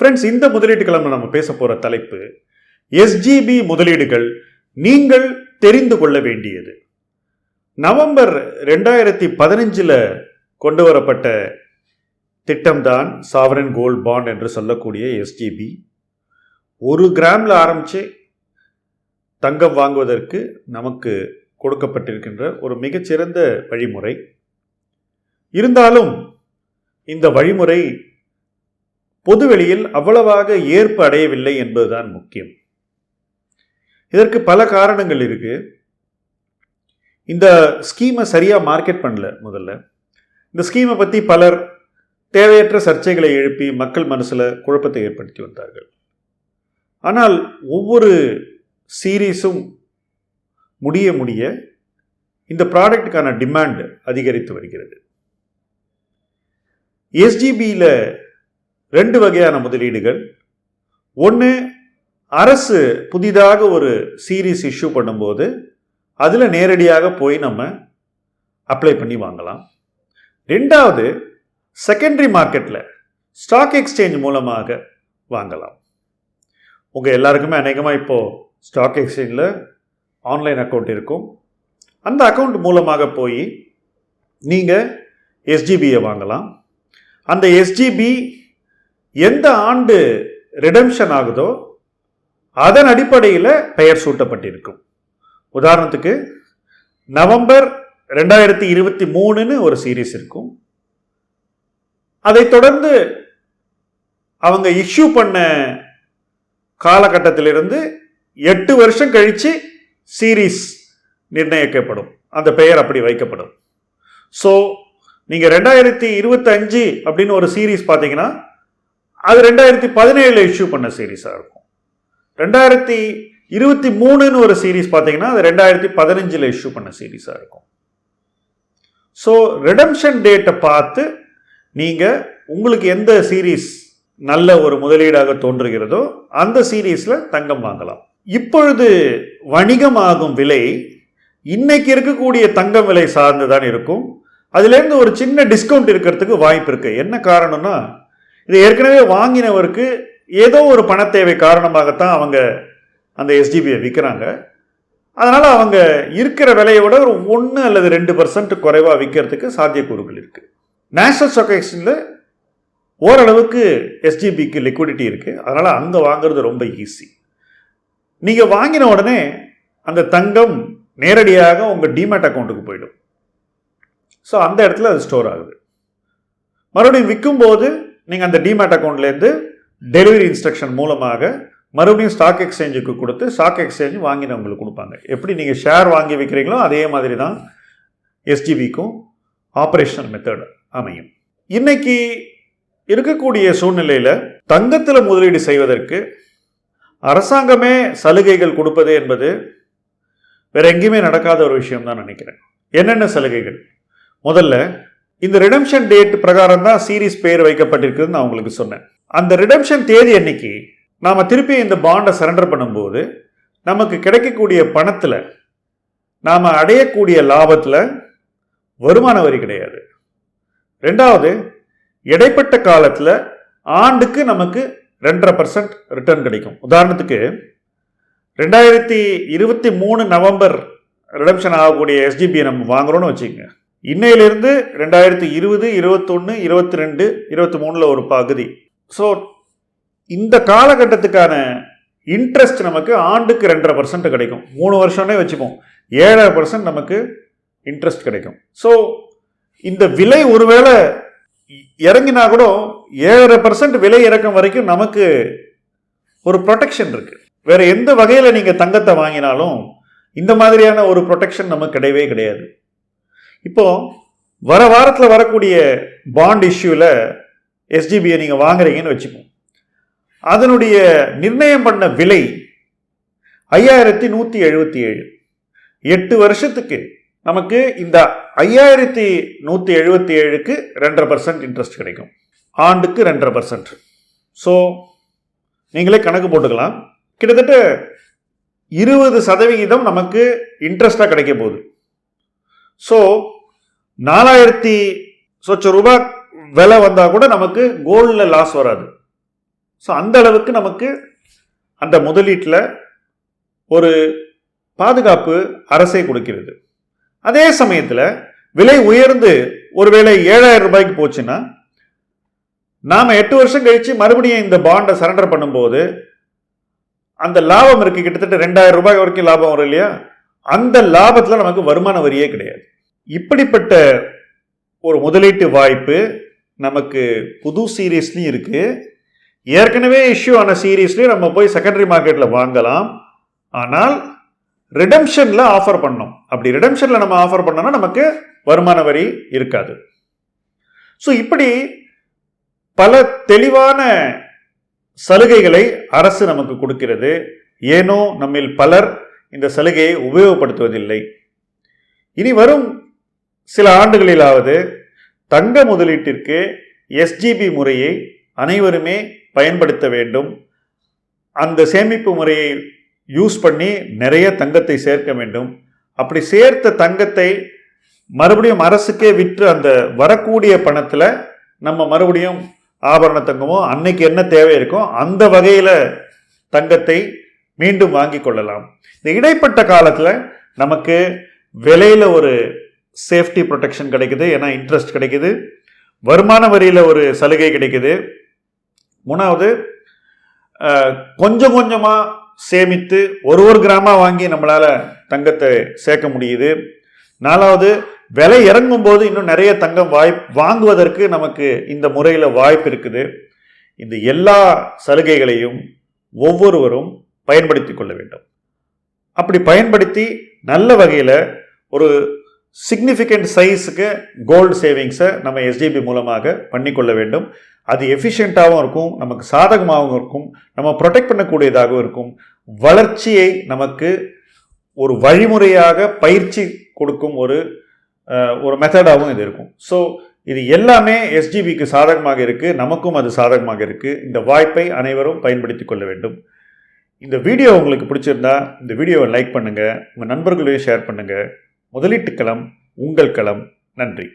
Friends இந்த முதலீட்டு கிழமை நம்ம பேச போற தலைப்பு எஸ்ஜிபி முதலீடுகள் நீங்கள் தெரிந்து கொள்ள வேண்டியது. நவம்பர் ரெண்டாயிரத்தி பதினஞ்சில் கொண்டு வரப்பட்ட திட்டம்தான் சாவரன் கோல்ட் பாண்ட் என்று சொல்லக்கூடிய எஸ்ஜிபி ஒரு கிராமில் ஆரம்பித்து தங்கம் வாங்குவதற்கு நமக்கு கொடுக்கப்பட்டிருக்கின்ற ஒரு மிகச்சிறந்த வழிமுறை. இருந்தாலும் இந்த வழிமுறை பொதுவெளியில் அவ்வளவாக ஏற்பு அடையவில்லை என்பதுதான் முக்கியம். இதற்கு பல காரணங்கள் இருக்கு. இந்த ஸ்கீமை சரியாக மார்க்கெட் பண்ணல முதல்ல. இந்த ஸ்கீமை பற்றி பலர் தேவையற்ற சர்ச்சைகளை எழுப்பி மக்கள் மனசில் குழப்பத்தை ஏற்படுத்தி வந்தார்கள். ஆனால் ஒவ்வொரு சீரீஸும் முடிய முடிய இந்த ப்ராடக்டுக்கான டிமாண்ட் அதிகரித்து வருகிறது. எஸ்ஜிபியில் ரெண்டு வகையான முதலீடுகள். ஒன்று அரசு புதிதாக ஒரு சீரீஸ் இஷ்யூ பண்ணும்போது அதில் நேரடியாக போய் நம்ம அப்ளை பண்ணி வாங்கலாம். ரெண்டாவது செகண்டரி மார்க்கெட்டில் ஸ்டாக் எக்ஸ்சேஞ்ச் மூலமாக வாங்கலாம். உங்கள் எல்லாருக்குமே அநேகமாக இப்போது ஸ்டாக் எக்ஸ்சேஞ்சில் ஆன்லைன் அக்கௌண்ட் இருக்கும். அந்த அக்கௌண்ட் மூலமாக போய் நீங்கள் எஸ்ஜிபியை வாங்கலாம். அந்த எஸ்ஜிபி எந்த ஆண்டு ரிடம்ஷன் ஆகுதோ அதன் அடிப்படையில் பெயர் சூட்டப்பட்டிருக்கும். உதாரணத்துக்கு நவம்பர் ரெண்டாயிரத்தி இருபத்தி மூணுன்னு ஒரு சீரீஸ் இருக்கும். அதைத் தொடர்ந்து அவங்க இஷ்யூ பண்ண காலகட்டத்திலிருந்து எட்டு வருஷம் கழித்து சீரீஸ் நிர்ணயிக்கப்படும். அந்த பெயர் அப்படி வைக்கப்படும். ஸோ நீங்கள் ரெண்டாயிரத்தி இருபத்தஞ்சு அப்படின்னு ஒரு சீரீஸ் பார்த்தீங்கன்னா அது ரெண்டாயிரத்தி பதினேழில் இஷ்யூ பண்ண சீரீஸாக இருக்கும். ரெண்டாயிரத்தி இருபத்தி மூணுன்னு ஒரு சீரீஸ் பார்த்தீங்கன்னா அது ரெண்டாயிரத்தி பதினஞ்சில் இஷ்யூ பண்ண சீரீஸாக இருக்கும். ஸோ ரிடம்ஷன் டேட்டை பார்த்து நீங்கள் உங்களுக்கு எந்த சீரீஸ் நல்ல ஒரு முதலீடாக தோன்றுகிறதோ அந்த சீரீஸில் தங்கம் வாங்கலாம். இப்பொழுது வணிகமாகும் விலை இன்னைக்கு இருக்கக்கூடிய தங்கம் விலை சார்ந்து தான் இருக்கும். அதுலேருந்து ஒரு சின்ன டிஸ்கவுண்ட் இருக்கிறதுக்கு வாய்ப்பு இருக்குது என்ன காரணம்னா இது ஏற்கனவே வாங்கினவருக்கு ஏதோ ஒரு பண தேவை காரணமாகத்தான் அவங்க அந்த எஸ்டிபியை விற்கிறாங்க அதனால் அவங்க இருக்கிற விலையை விட ஒரு ஒன்று அல்லது ரெண்டு பர்சன்ட் குறைவாக விற்கிறதுக்கு சாத்தியக்கூறுகள் இருக்குது நேஷனல் ஸ்டாக் எக்ஸ்சேஞ்சில் ஓரளவுக்கு எஸ்டிபிக்கு லிக்விடிட்டி இருக்குது அதனால் அங்கே வாங்குறது ரொம்ப ஈஸி நீங்கள் வாங்கின உடனே அந்த தங்கம் நேரடியாக உங்கள் டிமேட் அக்கௌண்ட்டுக்கு போயிடும். ஸோ அந்த இடத்துல அது ஸ்டோர் ஆகுது. மறுபடியும் விற்கும்போது நீங்கள் அந்த டிமேட் அக்கௌண்ட்லேருந்து டெலிவரி இன்ஸ்ட்ரக்ஷன் மூலமாக மறுபடியும் ஸ்டாக் எக்ஸ்சேஞ்சுக்கு கொடுத்து ஸ்டாக் எக்ஸ்சேஞ்ச் வாங்கினவங்களுக்கு கொடுப்பாங்க. எப்படி நீங்கள் ஷேர் வாங்கி விற்கிறீங்களோ அதே மாதிரி தான் எஸ்டிபிக்கும் ஆப்ரேஷனல் மெத்தட் அமையும். இன்னைக்கு இருக்கக்கூடிய சூழ்நிலையில் தங்கத்தில் முதலீடு செய்வதற்கு அரசாங்கமே சலுகைகள் கொடுப்பது என்பது வேற எங்கேயுமே நடக்காத ஒரு விஷயம் தான் நினைக்கிறேன். என்னென்ன சலுகைகள்? முதல்ல இந்த ரிடம்ஷன் டேட் பிரகாரம் தான் சீரீஸ் பேர் வைக்கப்பட்டிருக்குதுன்னு நான் உங்களுக்கு சொன்னேன். அந்த ரிடம்ஷன் தேதி அன்னைக்கு நாம் திருப்பி இந்த பாண்டை சரண்டர் பண்ணும்போது நமக்கு கிடைக்கக்கூடிய பணத்தில் நாம் அடையக்கூடிய லாபத்தில் வருமான வரி கிடையாது. ரெண்டாவது இடைப்பட்ட காலத்தில் ஆண்டுக்கு நமக்கு ரெண்டரை பர்சன்ட் ரிட்டர்ன் கிடைக்கும். உதாரணத்துக்கு ரெண்டாயிரத்தி இருபத்தி மூணு நவம்பர் ரிடம்ஷன் ஆகக்கூடிய எஸ்டிபியை நம்ம வாங்குறோம்னு வச்சுக்கோங்க. இன்னையிலிருந்து ரெண்டாயிரத்தி இருபது இருபத்தொன்று இருபத்தி ரெண்டு இருபத்தி மூணில் ஒரு பகுதி. ஸோ இந்த காலகட்டத்துக்கான இன்ட்ரெஸ்ட் நமக்கு ஆண்டுக்கு ரெண்டரை பர்சன்ட் கிடைக்கும். மூணு வருஷம்னே வச்சுப்போம். ஏழரை பர்சன்ட் நமக்கு இன்ட்ரெஸ்ட் கிடைக்கும். ஸோ இந்த விலை ஒருவேளை இறங்கினா கூட ஏழரை பர்சன்ட் விலை இறக்கம் வரைக்கும் நமக்கு ஒரு ப்ரொடெக்ஷன் இருக்குது வேறு எந்த வகையில் நீங்கள் தங்கத்தை வாங்கினாலும் இந்த மாதிரியான ஒரு ப்ரொடெக்ஷன் நமக்கு கிடையவே கிடையாது. இப்போ வர வாரத்தில் வரக்கூடிய பாண்ட் இஷ்யூவில் எஸ்டிபியை நீங்கள் வாங்குறீங்கன்னு வச்சுப்போம் அதனுடைய நிர்ணயம் பண்ண விலை ஐயாயிரத்தி நூற்றி எழுபத்தி ஏழு. எட்டு வருஷத்துக்கு நமக்கு இந்த ஐயாயிரத்தி நூற்றி எழுபத்தி ஏழுக்கு ரெண்டரை பர்சன்ட் இன்ட்ரெஸ்ட் கிடைக்கும். ஆண்டுக்கு ரெண்டரை பர்சன்ட் ஸோ நீங்களே கணக்கு போட்டுக்கலாம். கிட்டத்தட்ட இருபது சதவிகிதம் நமக்கு இன்ட்ரெஸ்டாக கிடைக்க போகுது. ஸோ நாலாயிரத்தி சொச்ச ரூபாய் விலை வந்தால் கூட நமக்கு கோல்டில் லாஸ் வராது. ஸோ அந்த அளவுக்கு நமக்கு அந்த முதலீட்டில் ஒரு பாதுகாப்பு அரசே கொடுக்கிறது. அதே சமயத்தில் விலை உயர்ந்து ஒருவேளை ஏழாயிரம் ரூபாய்க்கு போச்சுன்னா நாம் எட்டு வருஷம் கழித்து மறுபடியும் இந்த பாண்டை சரண்டர் பண்ணும்போது அந்த லாபம் இருக்குது கிட்டத்தட்ட ரெண்டாயிரம் ரூபாய் வரைக்கும் லாபம் வரும் இல்லையா? அந்த லாபத்தில் நமக்கு வருமான வரியே கிடையாது. இப்படிப்பட்ட ஒரு முதலீட்டு வாய்ப்பு நமக்கு புது சீரீஸ்லையும் இருக்குது ஏற்கனவே இஷ்யூ ஆன சீரீஸ்லையும் நம்ம போய் செகண்டரி மார்க்கெட்டில் வாங்கலாம். ஆனால் ரிடம்ஷனில் ஆஃபர் பண்ணோம். அப்படி ரிடம்ஷனில் நம்ம ஆஃபர் பண்ணோம்னா நமக்கு வருமான வரி இருக்காது. ஸோ இப்படி பல தெளிவான சலுகைகளை அரசு நமக்கு கொடுக்கிறது. ஏனோ நம்மில் பலர் இந்த சலுகையை உபயோகப்படுத்துவதில்லை. இனி வரும் சில ஆண்டுகளிலாவது தங்க முதலீட்டிற்கு எஸ்ஜிபி முறையை அனைவருமே பயன்படுத்த வேண்டும். அந்த சேமிப்பு முறையை யூஸ் பண்ணி நிறைய தங்கத்தை சேர்க்க வேண்டும். அப்படி சேர்த்த தங்கத்தை மறுபடியும் அரசுக்கே விற்று அந்த வரக்கூடிய பணத்தில் நம்ம மறுபடியும் ஆபரண தங்கமோ அன்னைக்கு என்ன தேவை இருக்கோ அந்த வகையில் தங்கத்தை மீண்டும் வாங்கி கொள்ளலாம். இந்த இடைப்பட்ட காலத்தில் நமக்கு விலையில் ஒரு சேஃப்டி ப்ரொடெக்ஷன் கிடைக்குது ஏன்னா இன்ட்ரெஸ்ட் கிடைக்குது. வருமான வரியில் ஒரு சலுகை கிடைக்குது. மூணாவது கொஞ்சம் கொஞ்சமாக சேமித்து ஒரு ஒரு கிராமாக வாங்கி நம்மளால் தங்கத்தை சேர்க்க முடியுது. நாலாவது விலை இறங்கும் போது இன்னும் நிறைய தங்கம் வாய்ப் வாங்குவதற்கு நமக்கு இந்த முறையில் வாய்ப்பு இருக்குது. இந்த எல்லா சலுகைகளையும் ஒவ்வொருவரும் பயன்படுத்தி கொள்ள வேண்டும். அப்படி பயன்படுத்தி நல்ல வகையில் ஒரு சிக்னிஃபிகண்ட் சைஸுக்கு கோல்டு சேவிங்ஸை நம்ம எஸ்டிபி மூலமாக பண்ணிக்கொள்ள வேண்டும். அது எஃபிஷியண்ட்டாகவும் இருக்கும் நமக்கு சாதகமாகவும் இருக்கும் நம்ம ப்ரொடெக்ட் பண்ணக்கூடியதாகவும் இருக்கும். வளர்ச்சியை நமக்கு ஒரு வழிமுறையாக பயிற்சி கொடுக்கும் ஒரு ஒரு மெத்தடாகவும் இது இருக்கும். ஸோ இது எல்லாமே எஸ்ஜிபிக்கு சாதகமாக இருக்குது நமக்கும் அது சாதகமாக இருக்குது இந்த வாய்ப்பை அனைவரும் பயன்படுத்தி கொள்ள வேண்டும். இந்த வீடியோ உங்களுக்கு பிடிச்சிருந்தா இந்த வீடியோவை லைக் பண்ணுங்கள் உங்கள் நண்பர்களையும் ஷேர் பண்ணுங்கள் முதலீட்டு களம் உங்கள் களம். நன்றி.